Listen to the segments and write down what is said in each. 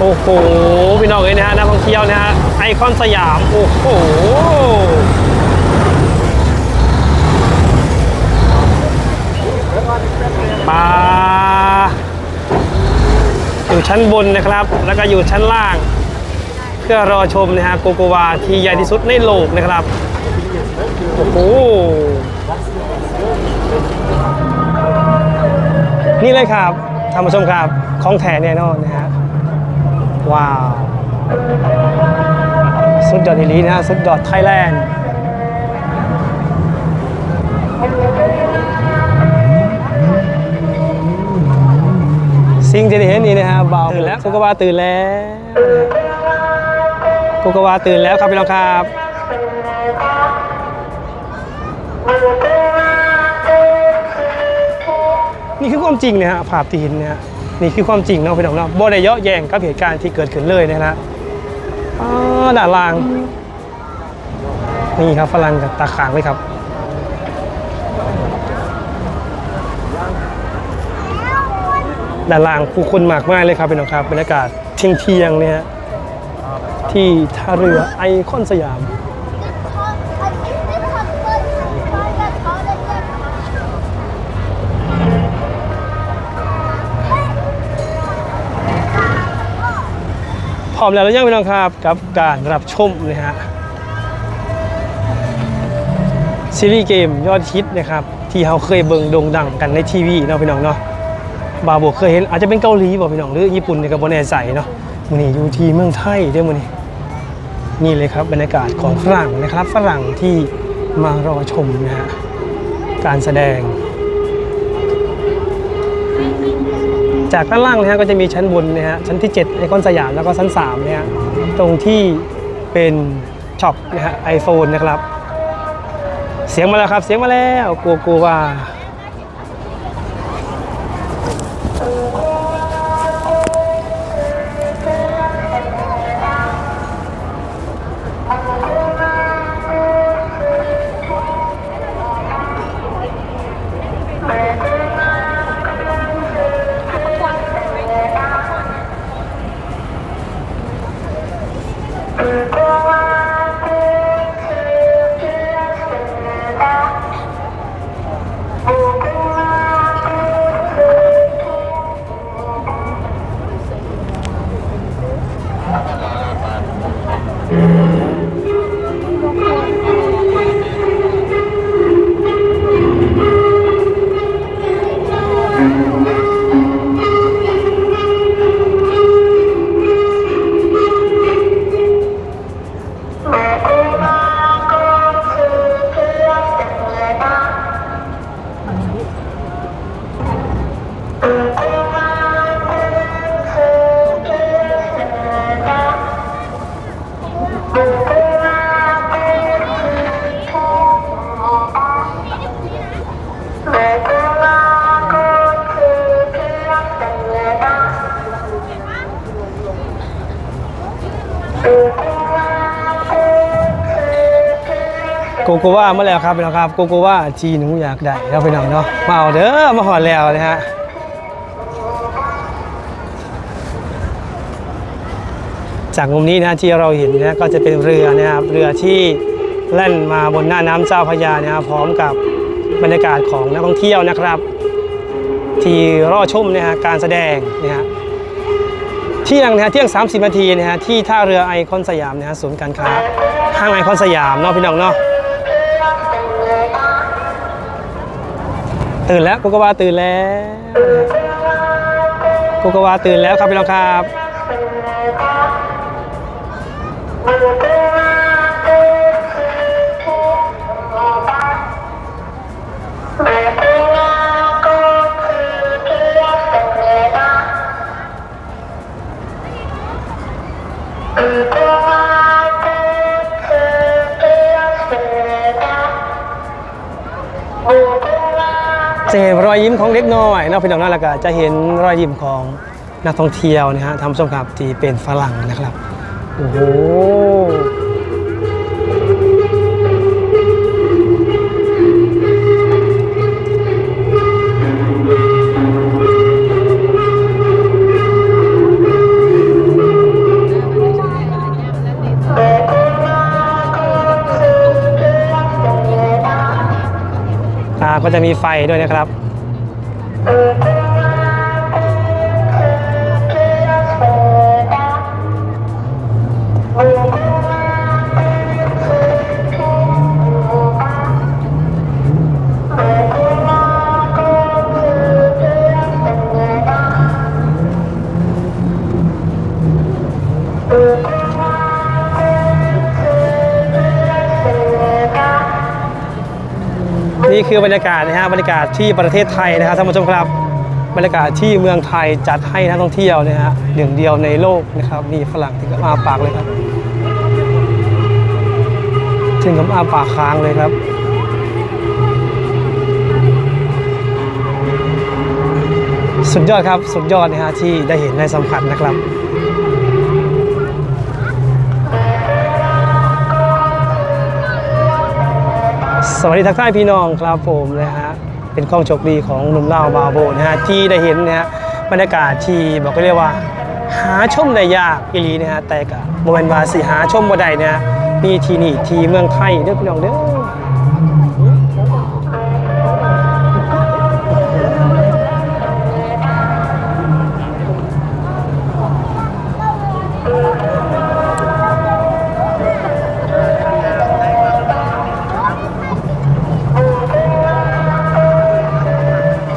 โอ้โห พี่น้องเอ้ยนะฮะนักท่องเที่ยวนะฮะไอคอนสยาม โอ้โหมาอยู่ชั้นบนนะครับ แล้วก็อยู่ชั้นล่าง เพื่อรอชมนะฮะโกโกวาที่ใหญ่ที่สุดในโลกนะครับ โอ้โหนี่เลยครับท่านผู้ชมครับ ของแท้แน่นอนนะฮะ ว้าว สุดยอดอีหลีนะฮะสุดยอดไทยแลนด์สิ่งที่ได้เห็นนี่นะฮะเบาตื่นแล้วโกโกวาตื่นแล้วโกโกวาตื่นแล้วครับพี่น้องครับนี่คือความจริงนะฮะภาพที่เห็นนะฮะ นี่คือความจริงเนาะพี่น้องเนาะบ่ได้เยอะแยงกับเหตุการณ์ที่เกิดขึ้นเลยนะฮะอ๋อด่านลาง นี่ครับฝรั่งกับตาขางเลยครับด้านลางผู้คนมากมายเลยครับพี่น้องครับบรรยากาศเที่ยงเที่ยงๆเนี่ยที่ท่าเรือไอคอนสยาม อมแล้วหรือยังพี่น้องครับกับการรับชมนะฮะซีรีส์เกมยอดฮิตนะครับที่เราเคยเบิ่งโด่งดังกันในทีวีเนาะพี่น้องเนาะบาโบเคยเห็นอาจจะเป็นเกาหลีบ่พี่น้องหรือญี่ปุ่นในกับบแน่ใจเนาะมือนี้อยู่ที่เมืองไทยเด้อมื้อนี้นี่เลยครับบรรยากาศของฝรั่งนะครับ ฝรั่งที่มารอชมนะฮะการแสดง จากด้านล่างนะฮะก็จะมีชั้นบนนะฮะชั้นที่7ไอคอนสยามแล้วก็ชั้น3นะฮะตรงที่เป็นช็อปนะฮะไอโฟนนะครับ เสียงมาแล้วครับ เสียงมาแล้วกลัวกลัวว่า วามาแล้วครับพี่น้องครับโกโกวาจีหนูอยากได้ครับพี่น้องเนาะมาเอาเด้อมาหอดแล้วนะฮะจากมุมนี้นะที่เราเห็นนะก็จะเป็นเรือนะครับเรือที่แล่นมาบนหน้าน้ำเจ้าพระยานะครับพร้อมกับบรรยากาศของนักท่องเที่ยวนะครับ ที่รอชมนะฮะการแสดงนะฮะเที่ยงนะฮะเที่ยง 30 นาทีนะฮะที่ท่าเรือไอคอนสยามนะฮะศูนย์การค้าห้างไอคอนสยามเนาะพี่น้องเนาะ ตื่นแล้วโกโกวาตื่นแล้วโกโกวาตื่นแล้วครับพี่น้องครับ อยยิ้มของเล็กน้อยนอกพี่น้น่ารักจะเห็นรอยยิ้มของนักท่องเที่ยวนะฮะทำสงครามที่เป็นฝรั่งนะครับโอ้โหก็จะมีไฟด้วยนะครับ Thank you. นี่คือบรรยากาศนะฮะบรรยากาศที่ประเทศไทยนะครับท่านผู้ชมครับ บรรยากาศที่เมืองไทยจัดให้นักท่องเที่ยวนะฮะหนึ่งเดียวในโลกนะครับนี่ฝรั่งถึงกับอาปากเลยครับถึงกับอาปากค้างเลยครับสุดยอดครับ สุดยอดนะฮะที่ได้เห็นได้สัมผัสนะครับ วัสดีทักทายพี่น้องครับผมนะฮะเป็นข้องโชคดีของหนุ่มเล่าบาโบนะฮะที่ได้เห็นนะฮะบรรยากาศที่บอกก็เรียกว่า หาชมได้ยากอีหลีนะฮะแต่กับโมเมนต์วาสีหาชมบ่ได้นะฮะมีที่นี่ที่เมืองไทยเด้อพี่น้องเด้อ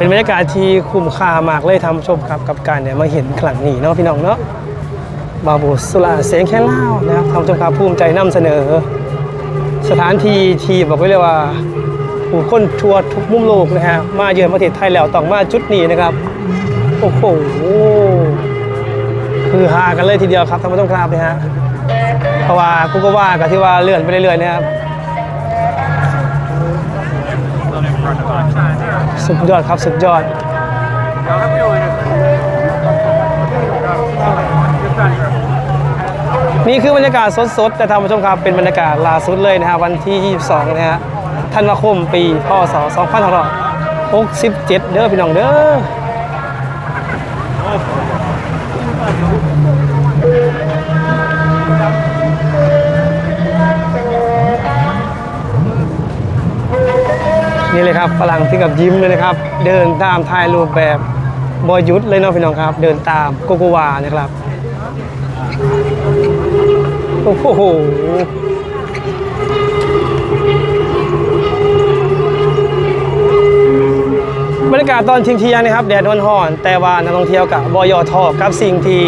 เป็นบรรยากาศที่คุ้มค่ามากเลยทำชมครับกับการเนี่ยมาเห็นครั้งนี้เนาะพี่น้องเนาะบาโบสุราเสียงแค่เล่านะครับทำชมครับภูมิใจนำเสนอ สถานที่ที่บอกไว้เลยว่าผู้คนทั่วทุกมุมโลกนะฮะมาเยือนประเทศไทยแล้วต้องมาจุดนี้นะครับโอ้โหคือฮากันเลยทีเดียวครับท่านผู้ชมครับนะฮะเพราะว่ากูก็ว่ากับที่ว่าเลื่อนไปเรื่อยๆนะครับ สุดยอดครับสุดยอด นี่คือบรรยากาศสดๆแต่ท่านผู้ชมครับเป็นบรรยากาศล่าสุดเลยนะฮะวันที่ 22 นะฮะธันวาคมปีพศ2567 เด้อพี่น้องเด้อ นี่เลยครับฝรั่งที่กับยิ้มเลยนะครับ เดินตามถ่ายรูปแบบบอยยุทธเลยเนาะพี่น้องครับ เดินตามโกโกวานะครับโอ้โหบรรยากาศตอนเที่ยงนะครับแดดร้อนๆแต่ว่านักท่องเที่ยวกับบอยทอกับสิ่งที่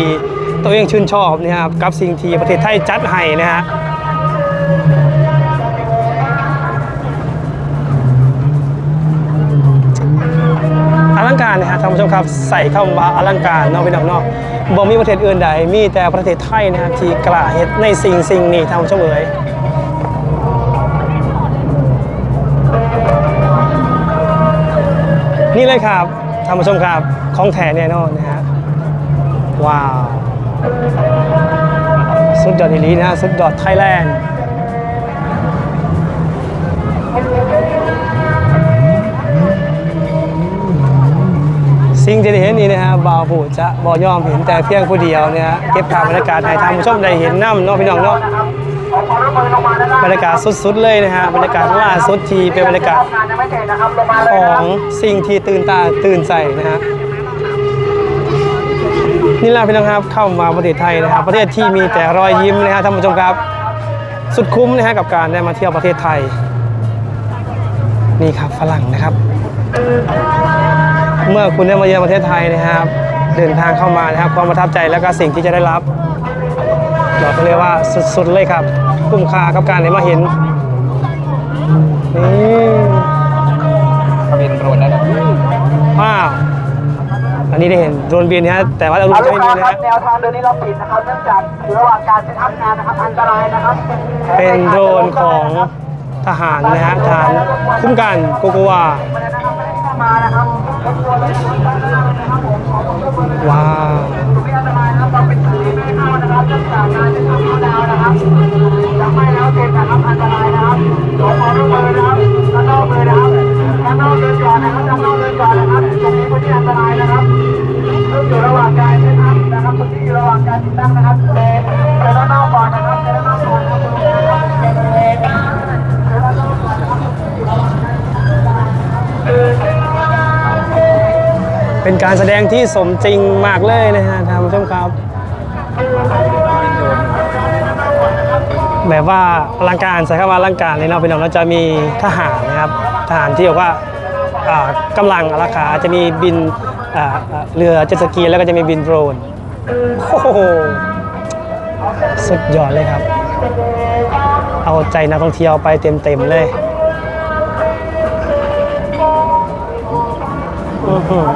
ตัวเองชื่นชอบนะครับกับสิ่งที่ประเทศไทยจัดให้นะฮะ ท่านผู้ชมครับใส่คำว่าอลังการนอกไปนอกนอกบ่มีประเทศอื่นใดมีแต่ประเทศไทยนะฮะที่กล้าเฮ็ดในสิ่งสิ่งนี้ท่านผู้ชมเอ๋ยนี่เลยครับท่านผู้ชมครับของแท้แน่นอนนะฮะว้าว สุดยอดอีลีนะ สุดยอดไทยแลนด์ สิ่งที่ได้เห็นนี่นะฮะบ่าวผู้จะบ่ยอมเห็นแต่เพียงผู้เดียวเนี่ยเก็บภาพบรรยากาศให้ท่านผู้ชมได้เห็นน้ำเนาะพี่น้องเนาะบรรยากาศสุดๆเลยนะฮะบรรยากาศล่าสุดทีเป็นบรรยากาศของสิ่งที่ตื่นตาตื่นใจนะฮะนี่แหละพี่น้องครับเข้ามาประเทศไทยนะครับ ประเทศที่มีแต่รอยยิ้มนะฮะท่านผู้ชมครับ สุดคุ้มนะฮะกับการได้มาเที่ยวประเทศไทย นี่ครับฝรั่งนะครับ เมื่อคุณได้มาเยือนประเทศไทยนะครับ เดินทางเข้ามานะครับ ความประทับใจแล้วก็สิ่งที่จะได้รับเราก็เรียกว่าสุดๆเลยครับคุ้มค่ากับการได้มาเห็นนี่เป็นโดรนแล้วนะว้าวอันนี้ได้เห็นโดรนบินนะฮะแต่ว่าเรารู้เอาจะลูกไม่มีค้านะครัฮะบแนวทางเดินนี้เราปิดนะครับเนื่องจากอยู่ระหว่างการเซตอัพงานนะครับอันตรายนะครับ เป็นโดรนของทหารนะฮะทหารคุ้มกันโกโกวา มานะครับรบกวนรบกวนด้านหน้านะครับผมขอคว การแสดงที่สมจริงมากเลยนะฮะท่านผู้ชมครับ แบบว่าอลังการใช้คำว่าอลังการเลยเนาะพี่น้องเราจะมีทหารนะครับทหารที่บอกว่าอ่ากำลังอาราขาจะมีบินอ่าเรือเจ็ตสกีแล้วก็จะมีบินโดรนโอ้โหสุดยอดเลยครับ เอาใจนักท่องเที่ยวไปเต็มๆเลย อื้อหือ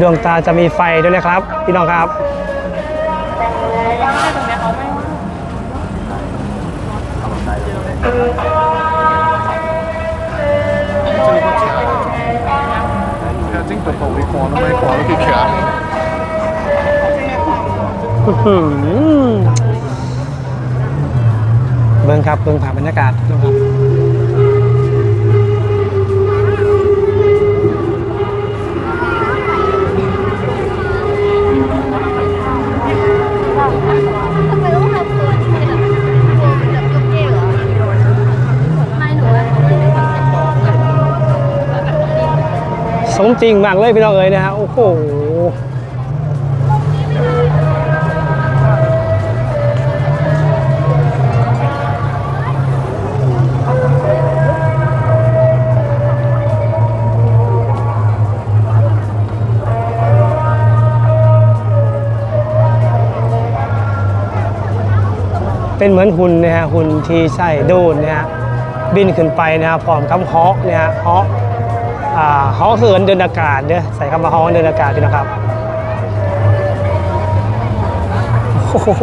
ดวงตาจะมีไฟด้วยนะครับ พี่น้องครับ Jag tänkte på om vi får någon med kvar och kicka. อื้อหือเบิ้งครับเบิ้งผ่านบรรยากาศนะครับ จริงมากเลยพี่น้องเอ๋ยนะฮะโอ้โหเป็นเหมือนหุ่นนะฮะหุ่นที่ใส่โดรนนะฮะบินขึ้นไปนะฮะพร้อมกับฮอกนะฮะฮอก อ่าฮอเหินเดินอากาศเด้อใส่คำว่าฮอเดินอากาศดีนะครับโอ้โห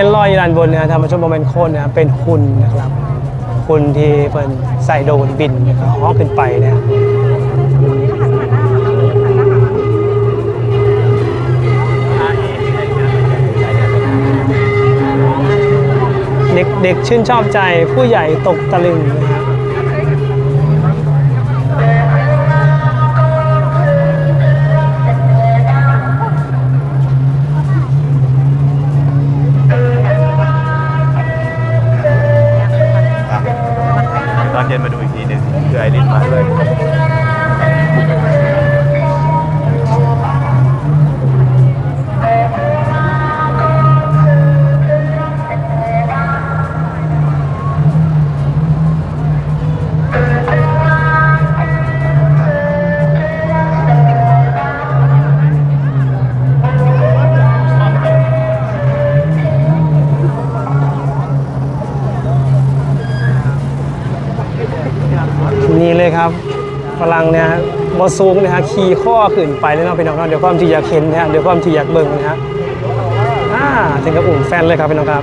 เทียนลอยด้านบนนะธรรมชมโมเมนต์โคนนะเป็นหุ่นนะครับหุ่นที่เป็นใส่โดนบินนะครับฮอขึ้นไปนะเด็กเด็กชื่นชอบใจผู้ใหญ่ตกตะลึงนะครับ สูงนะฮะขี่ข้อขึ้นไปเลยเนาะพี่น้องเนาะเดี๋ยวความที่อยากเห็นนะฮะเดี๋ยวความที่อยากเบิ่งนะฮะอ่าถึงกับอุ่มแฟนเลยครับพี่น้องครับ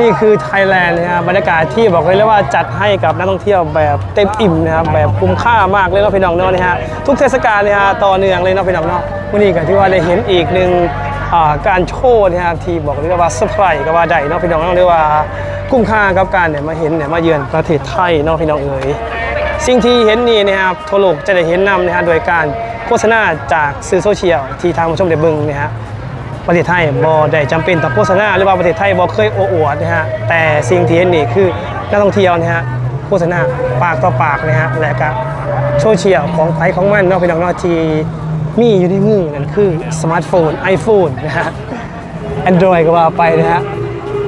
นี่คือไทยแลนด์นะฮะบรรยากาศที่บอกเลยว่าจัดให้กับนักท่องเที่ยวแบบเต็มอิ่มนะครับแบบคุ้มค่ามากเลยเนาะพี่น้องเนาะนะฮะทุกเทศกาลเนี่ยฮะต่อเนื่องเลยเนาะพี่น้องเนาะวันนี้ก็ที่ว่าได้เห็นอีกหนึ่ง การโชว์นะครับที่บอกเลยกว่าเซอร์ไพร์ก็ว่าได้เนาะพี่น้องเรียกว่าคุ้มค่ากับการเนี่ยมาเห็นเนี่ยมาเยือนประเทศไทยเนาะพี่น้องเอ๋ยสิ่งที่เห็นนี่นะครับทั่วโลกจะได้เห็นนำนะฮะโดยการโฆษณาจากสื่อโซเชียลที่ทางผู้ชมได้เบิ่งนะฮะประเทศไทยบ่ได้จำเป็นต่อโฆษณาหรือว่าประเทศไทยบ่เคยโอ้อวดนะฮะแต่สิ่งที่เห็นนี่คือนักท่องเที่ยวนะฮะโฆษณาปากต่อปากนะฮะและก็โซเชียลของไผของมันนาะพี่น้องนาะที่ มีอยู่ในมือนั่นคือสมาร์ทโฟน iPhone นะฮะ Android ก็ว่าไปนะฮะ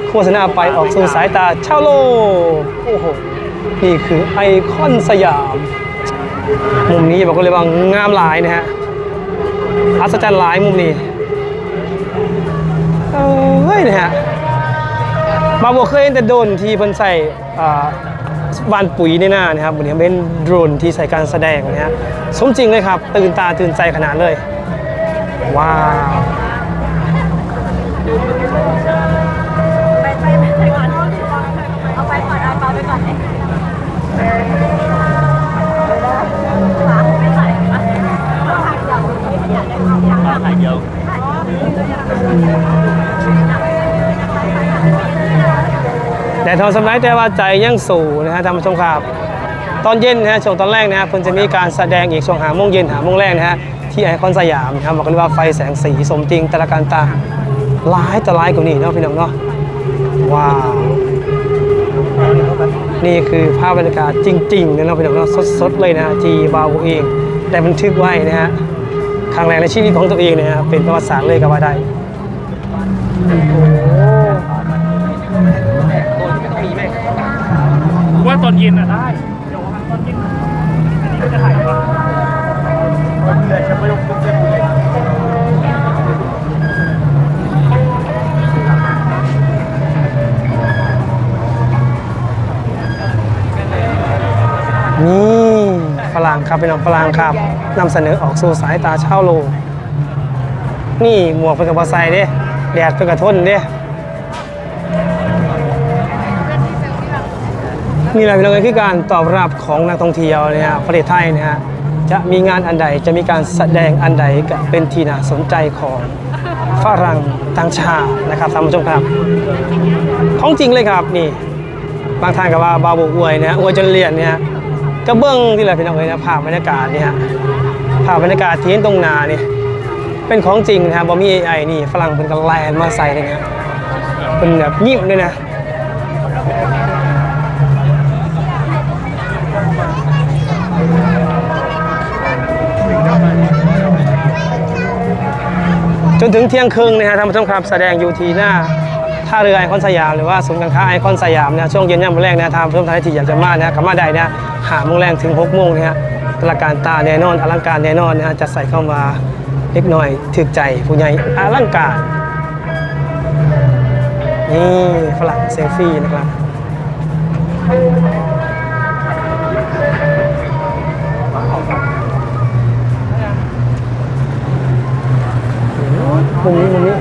โฆษณาไปออกสู่สายตาชาวโลกโอ้โห นี่คือไอคอนสยาม มุมนี้บอกเลยว่างามหลายนะฮะ อัศจรรย์หลายมุมนี้ เฮ้ยนะฮะบาบัวเคยเห็นแต่โดนที่เพิ่นใส่อ่า บ้านปุ๋ยในหน้านะครับวันนี้เป็นโดรนที่ใส่การแสดงนะฮะสมจริงเลยครับ ตื่นตาตื่นใจขนาดเลย ว้าวไปไปไปก่อนเอาไปก่อนเอาไปก่อนไม่ใส่ต้องทางเดียวไม่อยากได้ความยากถ่ายเดียวแต่ทอนสำนักแต่ว่าใจยังสู่นะฮะท่านผู้ชมครับตอนเย็นนะฮะช่วงตอนแรกนะฮะเพิ่นจะมีการแสดงอีกช่วงหาโมงเย็นหาโมงแรกนะฮะที่ไอคอนสยามนะครับบอกเลยว่าไฟแสงสีสมจริงแต่ละการตาหลายต่อหลายกว่านี้เนาะพี่น้องเนาะว้าว นี่คือภาพบรรยากาศจริงๆนะเนาะพี่น้องเนาะสดๆเลยนะฮะที่บาวเอง แต่บันทึกไว้นะฮะครั้งแรกในชีวิตของตัวเองเนี่ยฮะเป็นประวัติศาสตร์เลยก็ว่าได้ ตอนเย็นอะได้ เดี๋ยวตอนเย็น อันนี้ก็จะถ่ายก่อนนี่ฝรั่งครับเป็นน้องฝรั่งครับนำเสนอออกสู่สายตาชาวโลกนี่หมวกเป็นกระบอไซเด้แดดเป็นกระทนเด้ นี่แหละพี่น้องคือการตอบรับของนักท่องเที่ยวเนี่ยฮะประเทศไทยนะฮะจะมีงานอันใดจะมีการแสดงอันใดก็เป็นที่น่าสนใจของฝรั่งต่างชาตินะครับท่านผู้ชมครับ ของจริงเลยครับนี่บางท่านก็ว่าบาบูอวยเนี่ยอวยจนเลียนเนี่ยก็เบิ้องที่แหละพี่น้องเอ้ยนะภาพบรรยากาศเนี่ยภาพบรรยากาศที่เห็นตรงนานี่เป็นของจริงนะครับบอมี AI นี่ฝรั่งเป็นกันแลนมาใส่เลยนะเป็นแบบยิ้มด้วยนะ จนถึงเที่ยงครึ่งนะฮะท่านผู้ชมครับแสดงอยู่ที่หน้าท่าเรือไอคอนสยามหรือว่าศูนย์การค้าไอคอนสยามนะช่วงเย็นย่ำแรกนะทางผู้ชมทางที่อยากจะมานะกลับมาได้นะหาโมงแรงถึง6โมงนะฮะตลาการตาแน่นอนอลังการแน่นอนนะฮะจะใส่เข้ามาเล็กน้อยถึกใจผู้ใหญ่อลังการนี่ฝรั่งเซลฟี่นะครับ มุมนี้มุมนี้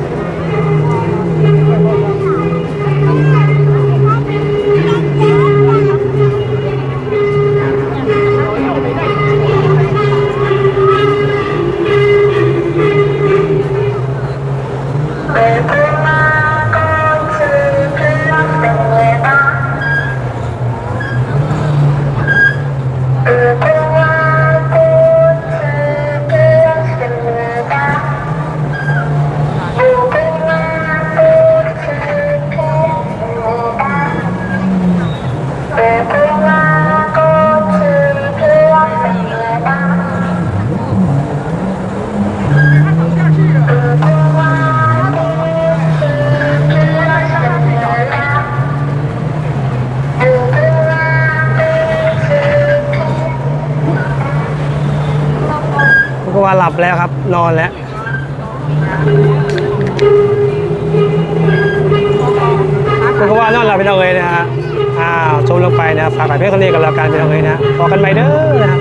ครับ นอนแล้วก็ว่านอนหลับไปนอนเลยนะฮะ อ้าวชมลงไปนะฝากกับเพื่อนคนนี้กันแล้วกันไปนอนเลยนะพอกันไปเด้อนะครับ